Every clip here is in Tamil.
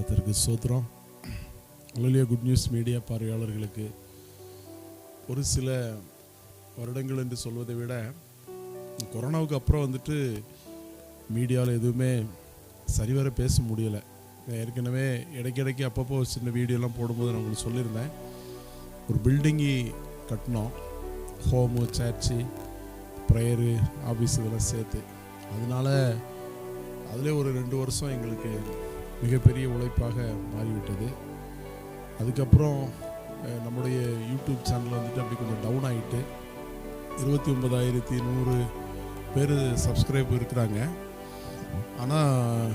கத்திற்கு சோத்திரம். உலகிய குட் நியூஸ் மீடியா பார்வையாளர்களுக்கு. ஒரு சில வருடங்கள் என்று சொல்வதை விட கொரோனாவுக்கு அப்புறம் வந்துட்டு மீடியாவில் எதுவுமே சரிவர பேச முடியலை. நான் ஏற்கனவே இடைக்கிடைக்கு அப்பப்போ ஒரு சின்ன வீடியோலாம் போடும்போது நான் உங்களுக்கு சொல்லியிருந்தேன். ஒரு பில்டிங்கி கட்டினோம். ஹோமு சர்ச்சு ப்ரேயரு ஆஃபீஸ் இதெல்லாம் சேர்த்து. அதனால அதிலே ஒரு ரெண்டு வருஷம் எங்களுக்கு மிகப்பெரிய உழைப்பாக மாறிவிட்டது. அதுக்கப்புறம் நம்முடைய யூடியூப் சேனல் வந்துட்டு அப்படி கொஞ்சம் டவுன் ஆகிட்டு இருபத்தி ஒன்பதாயிரத்தி நூறு பேர் சப்ஸ்கிரைப் இருக்கிறாங்க. ஆனால்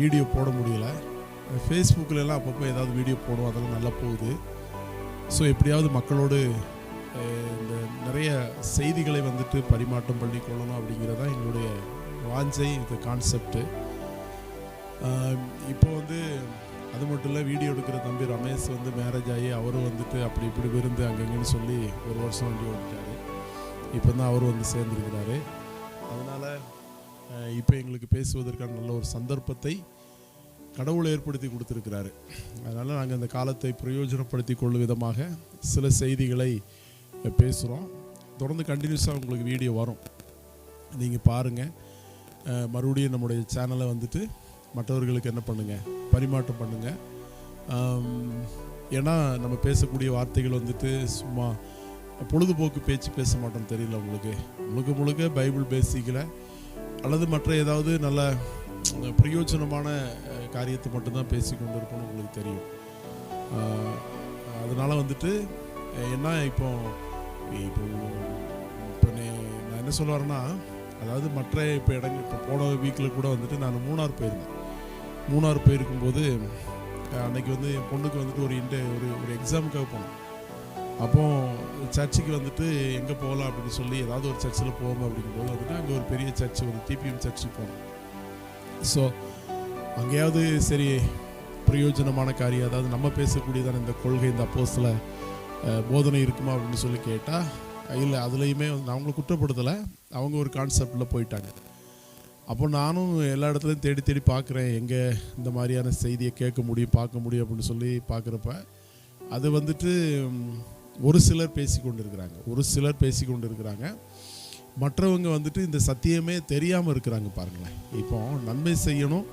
வீடியோ போட முடியல. ஃபேஸ்புக்கிலலாம் அப்பப்போ ஏதாவது வீடியோ போடும் அதெல்லாம் நல்லா போகுது. ஸோ எப்படியாவது மக்களோடு இந்த நிறைய செய்திகளை வந்துட்டு பரிமாற்றம் பண்ணி கொள்ளணும் அப்படிங்கிறது தான் எங்களுடைய வாஞ்சை இந்த கான்செப்ட்டு இப்போ வந்து அது மட்டும் இல்லை வீடியோ எடுக்கிற தம்பி ரமேஷ் வந்து மேரேஜ் ஆகி அவரும் வந்துட்டு அப்படி இப்படி விருந்து அங்கங்கன்னு சொல்லி ஒரு வருஷம் வண்டி ஓடிட்டாரு இப்போ தான் அவரும் வந்து சேர்ந்துருக்கிறாரு. அதனால் இப்போ எங்களுக்கு பேசுவதற்கான நல்ல ஒரு சந்தர்ப்பத்தை கடவுள் ஏற்படுத்தி கொடுத்துருக்கிறாரு. அதனால் நாங்கள் இந்த காலத்தை பிரயோஜனப்படுத்தி கொள்ளும் விதமாக சில செய்திகளை பேசுகிறோம் தொடர்ந்து கண்டினியூஸாக உங்களுக்கு வீடியோ வரும். நீங்கள் பாருங்கள் மறுபடியும் நம்முடைய சேனலை வந்துட்டு மற்றவர்களுக்கு என்ன பண்ணுங்கள் பரிமாற்றம் பண்ணுங்கள் ஏன்னா நம்ம பேசக்கூடிய வார்த்தைகள் வந்துட்டு சும்மா பொழுதுபோக்கு பேச்சு பேச மாட்டோம் தெரியல உங்களுக்கு. முழுக்க முழுக்க பைபிள் பேசிக்கல. அல்லது மற்ற ஏதாவது நல்ல பிரயோஜனமான காரியத்தை மட்டும்தான் பேசி கொண்டு இருப்போம்னு உங்களுக்கு தெரியும். அதனால் வந்துட்டு என்ன இப்போ இப்போ இப்போ நான் என்ன சொல்ல வரேன்னா அதாவது மற்ற இப்போ இடங்கள் இப்போ போன வீக்கில் கூட வந்துட்டு நான் மூணார் போயிருந்தேன். மூணார் போயிருக்கும்போது அன்றைக்கி அன்னைக்கு வந்து என் பொண்ணுக்கு வந்துட்டு ஒரு இன்டர் ஒரு ஒரு எக்ஸாமுக்காக போனோம். அப்போ சர்ச்சுக்கு வந்துட்டு எங்கே போகலாம் அப்படின்னு சொல்லி ஏதாவது ஒரு சர்ச்சில் போவோம் அப்படிங்கும்போது வந்துட்டு அங்கே ஒரு பெரிய சர்ச் ஒரு டிபிஎம் சர்ச்சுக்கு போனோம். ஸோ அங்கேயாவது சரி பிரயோஜனமான காரியம் அதாவது நம்ம பேசக்கூடியதான இந்த கொள்கை இந்த அப்போஸில் போதனை இருக்குமா அப்படின்னு சொல்லி கேட்டால் இல்லை அதுலேயுமே அவங்களை குற்றப்படுத்தலை அவங்க ஒரு கான்செப்டில் போயிட்டாங்க. அப்போ நானும் எல்லா இடத்துலையும் தேடி தேடி பார்க்குறேன். எங்கே இந்த மாதிரியான செய்தியை கேட்க முடியும் பார்க்க முடியும் அப்படின்னு சொல்லி பார்க்குறப்ப அது வந்துட்டு ஒரு சிலர் பேசி கொண்டு இருக்கிறாங்க ஒரு சிலர் பேசி கொண்டு இருக்கிறாங்க மற்றவங்க வந்துட்டு இந்த சத்தியமே தெரியாமல் இருக்கிறாங்க பாருங்களேன். இப்போ நன்மை செய்யணும்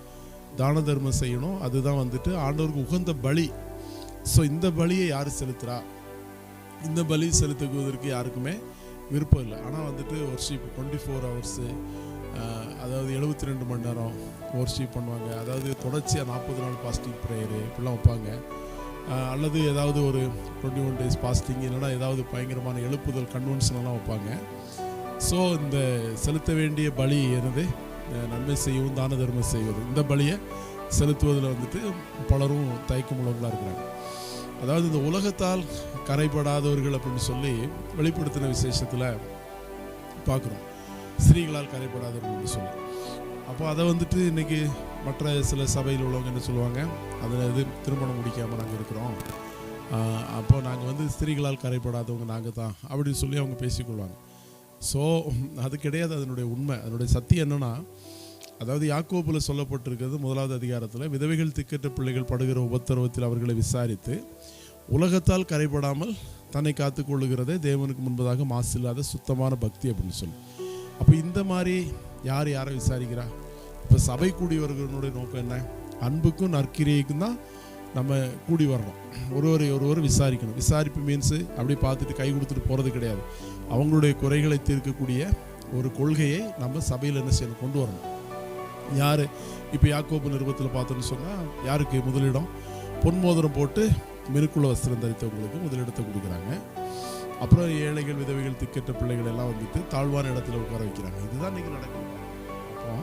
தான தர்மம் செய்யணும் அதுதான் வந்துட்டு ஆண்டவருக்கு உகந்த பலி. ஸோ இந்த பலியை யார் செலுத்துறா? இந்த பலி செலுத்துவதற்கு யாருக்குமே விருப்பம் இல்லை. ஆனால் வந்துட்டு ஒர்ஷிப் டுவெண்ட்டி ஃபோர் ஹவர்ஸு அதாவது எழுபத்தி ரெண்டு மணி நேரம் ஓர்ஷிப் பண்ணுவாங்க. அதாவது தொடர்ச்சியாக நாற்பது நாள் பாஸ்டிங் ப்ரேயரு இப்படிலாம் வைப்பாங்க. அல்லது ஏதாவது ஒரு டுவெண்ட்டி ஒன் டேஸ் பாஸ்டிங் இல்லைன்னா ஏதாவது பயங்கரமான எழுப்புதல் கன்வென்ஷனெல்லாம் வைப்பாங்க. ஸோ இந்த செலுத்த வேண்டிய பலி என்னது? நன்மை செய்யவும் தான தர்மம் செய்வது. இந்த பலியை செலுத்துவதில் வந்துட்டு பலரும் தயக்கம் உள்ளவங்களாக இருக்கிறாங்க. அதாவது இந்த உலகத்தால் கரைபடாதவர்கள் அப்படின்னு சொல்லி வெளிப்படுத்தின விசேஷத்தில் பார்க்குறோம். ஸ்திரீகளால் கரைபடாதவர்கள் என்று சொல்லி. அப்போ அதை வந்துட்டு இன்றைக்கி மற்ற சில சபையில் உள்ளவங்க என்ன சொல்லுவாங்க? அதில் இது திருமணம் முடிக்காமல் நாங்கள் இருக்கிறோம். அப்போ நாங்கள் வந்து ஸ்திரீகளால் கரைப்படாதவங்க நாங்கள் தான் அப்படின்னு சொல்லி அவங்க பேசிக்கொள்வாங்க. ஸோ அது கிடையாது அதனுடைய உண்மை. அதனுடைய சத்தியம் என்னென்னா அதாவது யாக்கோப்பில் சொல்லப்பட்டிருக்கிறது முதலாவது அதிகாரத்தில் விதவைகள் திக்கற்ற பிள்ளைகள் படுகிற உபத்திரவத்தில் அவர்களை விசாரித்து உலகத்தால் கரைபடாமல் தன்னை காத்துக்கொள்ளுகிறதே தேவனுக்கு முன்பதாக மாசு இல்லாத சுத்தமான பக்தி அப்படின்னு சொல்லி. அப்போ இந்த மாதிரி யார் யாரை விசாரிக்கிறா? இப்போ சபை கூடியவர்களுடைய நோக்கம் என்ன? அன்புக்கும் நற்கிரியைக்கும் தான் நம்ம கூடி வரணும். ஒருவரை ஒருவர் விசாரிக்கணும். விசாரிப்பு மீன்ஸு அப்படி பார்த்துட்டு கை கொடுத்துட்டு போகிறது கிடையாது. அவங்களுடைய குறைகளை தீர்க்கக்கூடிய ஒரு கொள்கையை நம்ம சபையில் என்ன செய்யணும்? கொண்டு வரணும். யார்? இப்போ யாக்கோப்பு நிறுவத்தில் பார்த்தோன்னு சொன்னால் யாருக்கு? முதலிடம் பொன்மோதிரம் போட்டு மெருக்குள்ள வஸ்திரம் தரித்தவங்களுக்கு முதலிடத்தை கொடுக்குறாங்க. அப்புறம் ஏழைகள் விதவைகள் திக்கற்ற பிள்ளைகள் எல்லாம் வந்துட்டு தாழ்வான இடத்துல உட்கார வைக்கிறாங்க. இதுதான் இன்றைக்கி நடக்குது. அப்போ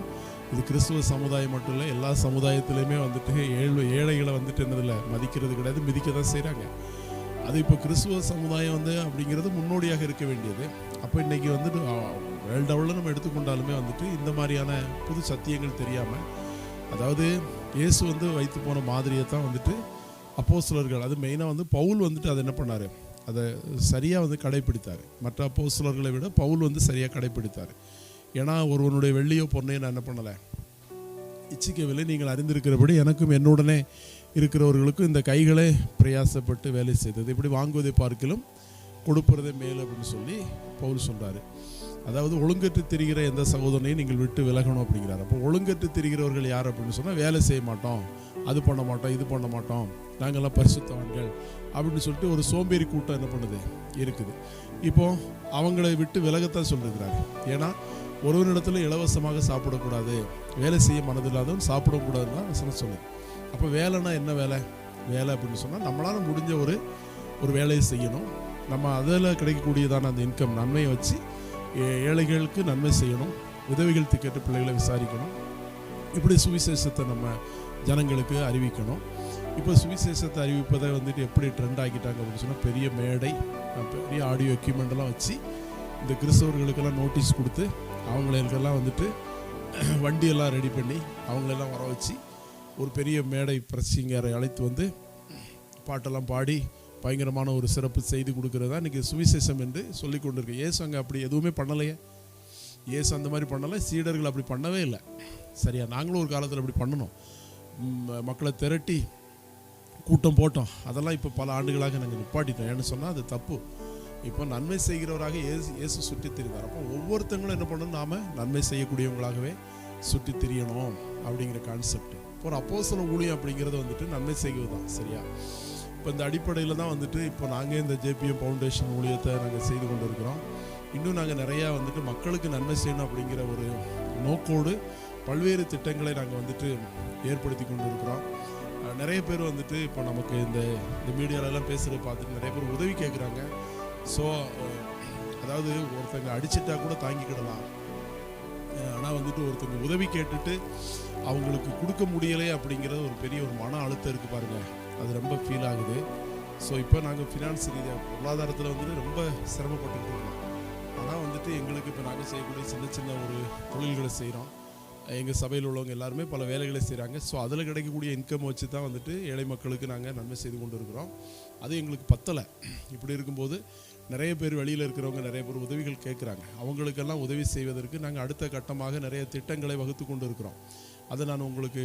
இது கிறிஸ்துவ சமுதாயம் மட்டும் இல்லை எல்லா சமுதாயத்திலையுமே வந்துட்டு ஏழு ஏழைகளை வந்துட்டு என்னதில்ல மதிக்கிறது கிடையாது மிதிக்க தான் செய்கிறாங்க அது இப்போ கிறிஸ்துவ சமுதாயம் வந்து அப்படிங்கிறது முன்னோடியாக இருக்க வேண்டியது. அப்போ இன்னைக்கு வந்துட்டு வேர்ல்டு லெவலில் நம்ம எடுத்துக்கொண்டாலுமே வந்துட்டு இந்த மாதிரியான புது சத்தியங்கள் தெரியாமல் அதாவது இயேசு வந்து வைத்து போன மாதிரியை தான் வந்துட்டு அப்போஸ்தலர்கள் அது மெயினாக வந்து பவுல் வந்துட்டு அதை என்ன பண்ணார்? அதை சரியாக வந்து கடைப்பிடித்தார். மற்ற அப்போஸ்தலர்களை விட பவுல் வந்து சரியாக கடைப்பிடித்தார். ஏன்னா ஒருவனுடைய வெள்ளியோ பொண்ணையோ நான் என்ன பண்ணலை? இச்சிக்கவில்லை நீங்கள் அறிந்திருக்கிறபடி எனக்கும் என்னுடனே இருக்கிறவர்களுக்கும் இந்த கைகளே பிரயாசப்பட்டு வேலை செய்தது. இப்படி வாங்குவதை பார்க்கிலும் கொடுப்பதே மேல் அப்படின்னு சொல்லி பவுல் சொல்கிறார் அதாவது ஒழுங்கற்று திரிகிற எந்த சகோதரனையும் நீங்கள் விட்டு விலகணும் அப்படிங்கிறார். அப்போ ஒழுங்கற்று திரிகிறவர்கள் யார் அப்படின்னு சொன்னால் வேலை செய்ய மாட்டோம். அது பண்ண மாட்டோம் இது பண்ண மாட்டோம். நாங்கள்லாம் பரிசுத்தவான்கள். அப்படின்னு சொல்லிட்டு ஒரு சோம்பேறி கூட்டம் என்ன பண்ணுது? இருக்குது. இப்போது அவங்களை விட்டு விலகத்தான் சொல்லியிருக்கிறாங்க ஏன்னா இடத்துல இலவசமாக சாப்பிடக்கூடாது. வேலை செய்ய மனதில்லாதவன் சாப்பிடக்கூடாதுன்னு தான் வசனம் சொல்லுது. அப்போ வேலைன்னா என்ன வேலை? வேலை அப்படின்னு சொன்னால் நம்மளால் முடிஞ்ச ஒரு ஒரு வேலையை செய்யணும். நம்ம அதில் கிடைக்கக்கூடியதான அந்த இன்கம் நன்மையை வச்சு ஏ- ஏழைகளுக்கு நன்மை செய்யணும். உதவிகள் திக்கெட்டு பிள்ளைகளை விசாரிக்கணும். இப்படி சுவிசேஷத்தை நம்ம ஜனங்களுக்கு அறிவிக்கணும். இப்போ சுவிசேஷத்தை அறிவிப்பதை வந்துட்டு எப்படி ட்ரெண்ட் ஆக்கிட்டாங்க அப்படின்னு சொன்னால் பெரிய மேடை பெரிய ஆடியோ எக்யூப்மெண்ட்லாம் வச்சு இந்த கிறிஸ்தவர்களுக்கெல்லாம் நோட்டீஸ் கொடுத்து அவங்களுக்கெல்லாம் வந்துட்டு வண்டியெல்லாம் ரெடி பண்ணி அவங்களெல்லாம் வர வச்சு ஒரு பெரிய மேடை பிரசிங்கரை அழைத்து வந்து பாட்டெல்லாம் பாடி பயங்கரமான ஒரு சிறப்பு செய்து கொடுக்குறதா இன்றைக்கி சுவிசேஷம் என்று சொல்லி கொண்டிருக்கு. ஏசு அங்கே அப்படி எதுவுமே பண்ணலையே. ஏசு அந்த மாதிரி பண்ணலை சீடர்கள் அப்படி பண்ணவே இல்லை. சரியா நாங்களும் ஒரு காலத்தில் அப்படி பண்ணணும். மக்களை திரட்டி கூட்டம் போட்டோம். அதெல்லாம் இப்போ பல ஆண்டுகளாக நாங்கள் நிப்பாட்டிட்டோம். ஏன்னு சொன்னால் அது தப்பு. இப்போ நன்மை செய்கிறவராக இயேசு இயேசு சுற்றி திரிந்தார் அப்போ ஒவ்வொருத்தங்களும் என்ன பண்ணணும்? நாம் நன்மை செய்யக்கூடியவங்களாகவே சுற்றி திரியணும் அப்படிங்கிற கான்செப்ட் இப்போ ஒரு அப்போசல ஊழியம் அப்படிங்கிறது வந்துட்டு நன்மை செய்வது தான் சரியா? இப்போ இந்த அடிப்படையில் தான் வந்துட்டு இப்போ நாங்கள் இந்த ஜேபிஎம் ஃபவுண்டேஷன் ஊழியத்தை நாங்கள் செய்து கொண்டு இருக்கிறோம் இன்னும் நாங்கள் நிறையா வந்துட்டு மக்களுக்கு நன்மை செய்யணும் அப்படிங்கிற ஒரு நோக்கோடு பல்வேறு திட்டங்களை நாங்கள் வந்துட்டு ஏற்படுத்தி கொண்டு இருக்கிறோம் நிறைய பேர் வந்துட்டு இப்போ நமக்கு இந்த இந்த மீடியாலெல்லாம் பேசுகிறத பார்த்துட்டு நிறைய பேர் உதவி கேட்குறாங்க. ஸோ அதாவது ஒருத்தங்க அடிச்சிட்டா கூட தாங்கிக்கிடலாம். ஆனால் வந்துட்டு ஒருத்தங்க உதவி கேட்டுட்டு அவங்களுக்கு கொடுக்க முடியலை அப்படிங்கிறது ஒரு பெரிய ஒரு மன அழுத்தம் இருக்குது பாருங்கள் அது ரொம்ப ஃபீல் ஆகுது. ஸோ இப்போ நாங்கள் ஃபினான்ஸ் ரீதியாக பொருளாதாரத்தில் வந்துட்டு ரொம்ப சிரமப்பட்டுக்கிட்டு இருக்கோம். ஆனால் வந்துட்டு எங்களுக்கு இப்போ நாங்கள் செய்யக்கூடிய சின்ன சின்ன ஒரு தொழில்களை செய்கிறோம் எங்கள் சபையில் உள்ளவங்க எல்லாருமே பல வேலைகளை செய்கிறாங்க ஸோ அதில் கிடைக்கக்கூடிய இன்கம் வச்சு தான் வந்துட்டு ஏழை மக்களுக்கு நாங்கள் நன்மை செய்து கொண்டு இருக்கிறோம் அது எங்களுக்கு பத்தலை. இப்படி இருக்கும்போது நிறைய பேர் வெளியில் இருக்கிறவங்க நிறைய பேர் உதவிகள் கேட்குறாங்க அவங்களுக்கெல்லாம் உதவி செய்வதற்கு நாங்கள் அடுத்த கட்டமாக நிறைய திட்டங்களை வகுத்து கொண்டு இருக்கிறோம் அதை நான் உங்களுக்கு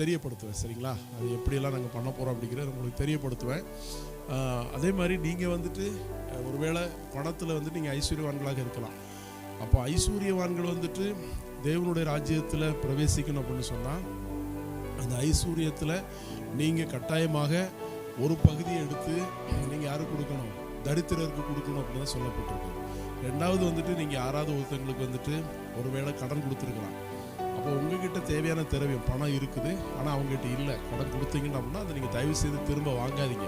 தெரியப்படுத்துவேன் சரிங்களா? அது எப்படியெல்லாம் நாங்கள் பண்ண போகிறோம் அப்படிங்கிறத உங்களுக்கு தெரியப்படுத்துவேன். அதே மாதிரி நீங்கள் வந்துட்டு ஒருவேளை பணத்தில் வந்து நீங்கள் ஐஸ்வர்யவான்களாக இருக்கலாம். அப்போ ஐஸ்வர்யவான்கள் வந்துட்டு தேவனுடைய ராஜ்யத்தில் பிரவேசிக்கணும் அப்படின்னு சொன்னால் அந்த ஐஸ்வர்யத்தில் நீங்கள் கட்டாயமாக ஒரு பகுதியை எடுத்து நீங்கள் யாருக்கு கொடுக்கணும்? தரித்திரருக்கு கொடுக்கணும் அப்படின்னு சொல்லப்பட்டிருக்கு. ரெண்டாவது வந்துட்டு நீங்கள் யாராவது ஒருத்தங்களுக்கு வந்துட்டு ஒருவேளை கடன் கொடுத்துருக்கலாம். உங்ககிட்ட தேவையான திரவியம் பணம் இருக்குது. ஆனால் அவங்ககிட்ட இல்லை. பணம் கொடுத்தீங்கன்னு அப்படின்னா அதை நீங்கள் தயவு செய்து திரும்ப வாங்காதீங்க.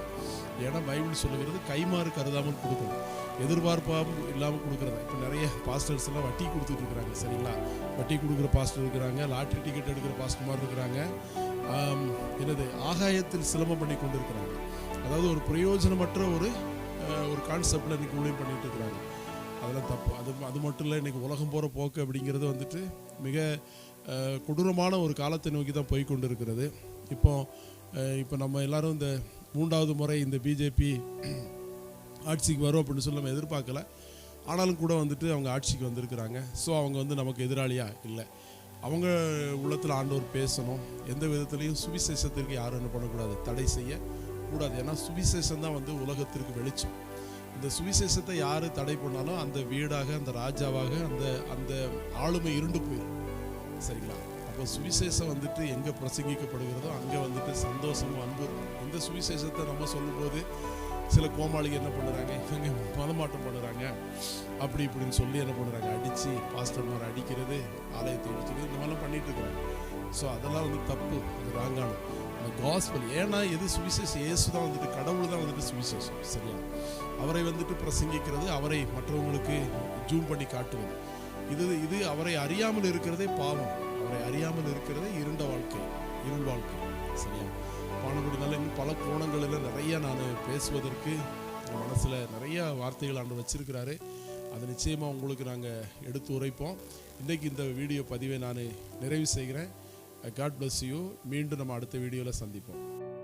ஏன்னா பைபிள் சொல்லுகிறது கைமாறு கருதாமல் கொடுக்கணும். எதிர்பார்ப்பாகவும் இல்லாமல் கொடுக்குறது? இப்போ நிறைய பாஸ்டர்ஸ் எல்லாம் வட்டி கொடுத்துட்டு இருக்கிறாங்க சரிங்களா? வட்டி கொடுக்குற பாஸ்டர் இருக்கிறாங்க லாட்ரி டிக்கெட் எடுக்கிற பாஸ்டர் மாதிரி இருக்கிறாங்க. என்னது? ஆகாயத்தில் சிலம்பம் பண்ணி கொண்டு இருக்கிறாங்க அதாவது ஒரு பிரயோஜனமற்ற ஒரு ஒரு கான்செப்டில் இன்றைக்கி ஊழியம் பண்ணிகிட்டு இருக்கிறாங்க. அதெல்லாம் தப்பு. அது அது மட்டும் இல்லை இன்றைக்கி உலகம் போகிற போக்கு அப்படிங்கிறது வந்துட்டு மிக கொடூரமான ஒரு காலத்தை நோக்கி தான் போய் கொண்டு இருக்கிறது இப்போ இப்போ நம்ம எல்லாரும் இந்த மூன்றாவது முறை இந்த பிஜேபி ஆட்சிக்கு வரும் அப்படின்னு சொல்லி நம்ம எதிர்பார்க்கல. ஆனாலும் கூட வந்துட்டு அவங்க ஆட்சிக்கு வந்திருக்கிறாங்க. ஸோ அவங்க வந்து நமக்கு எதிராளியாக இல்லை. அவங்க உள்ளத்தில் ஆண்டவர் பேசணும். எந்த விதத்துலேயும் சுவிசேஷத்திற்கு யாரும் என்ன பண்ணக்கூடாது. தடை செய்ய கூடாது. ஏன்னா சுவிசேஷம் தான் வந்து உலகத்திற்கு வெளிச்சம். இந்த சுவிசேஷத்தை யார் தடை பண்ணாலும் அந்த வீடாக அந்த ராஜாவாக அந்த அந்த ஆளுமை இருண்டு போயிடும் சரிங்களா? அப்போ சுவிசேஷம் வந்துட்டு எங்கே பிரசங்கிக்கப்படுகிறதோ அங்கே வந்துட்டு சந்தோஷமும் அன்பு இந்த சுவிசேஷத்தை நம்ம சொல்லும்போது சில கோமாளிகள் என்ன பண்ணுறாங்க? இவங்க மதமாட்டம் பண்ணுறாங்க. அப்படி இப்படின்னு சொல்லி என்ன பண்ணுறாங்க? அடித்து பாஸ்டர்மார் அடிக்கிறது ஆலயத்தை இடிக்கிறது இந்த மாதிரிலாம் பண்ணிட்டு இருக்கிறாங்க. ஸோ அதெல்லாம் வந்து தப்பு. அது ராங்கானம் அந்த காஸ்பல் ஏன்னா எது சுவிசேஷம்? இயேசு தான் வந்துட்டு கடவுள் தான் வந்துட்டு சுவிசேஷம். சரியா? அவரை வந்துட்டு பிரசங்கிக்கிறது அவரை மற்றவங்களுக்கு ஜூம் பண்ணி காட்டுவது. இது இது அவரை அறியாமல் இருக்கிறதே பாவம். அவரை அறியாமல் இருக்கிறதே இருண்ட வாழ்க்கை இருள் வாழ்க்கை. சரியா? பானகுடினால இன்னும் பல கோணங்களில் நிறைய நான் பேசுவதற்கு என் மனசில் நிறைய வார்த்தைகள் ஆண்டு வச்சிருக்கிறாரு. அதை நிச்சயமாக உங்களுக்கு நாங்கள் எடுத்து உரைப்போம். இன்றைக்கு இந்த வீடியோ பதிவை நான் நிறைவு செய்கிறேன். காட் பிளஸ் யூ மீண்டும் நம்ம அடுத்த வீடியோவில் சந்திப்போம்.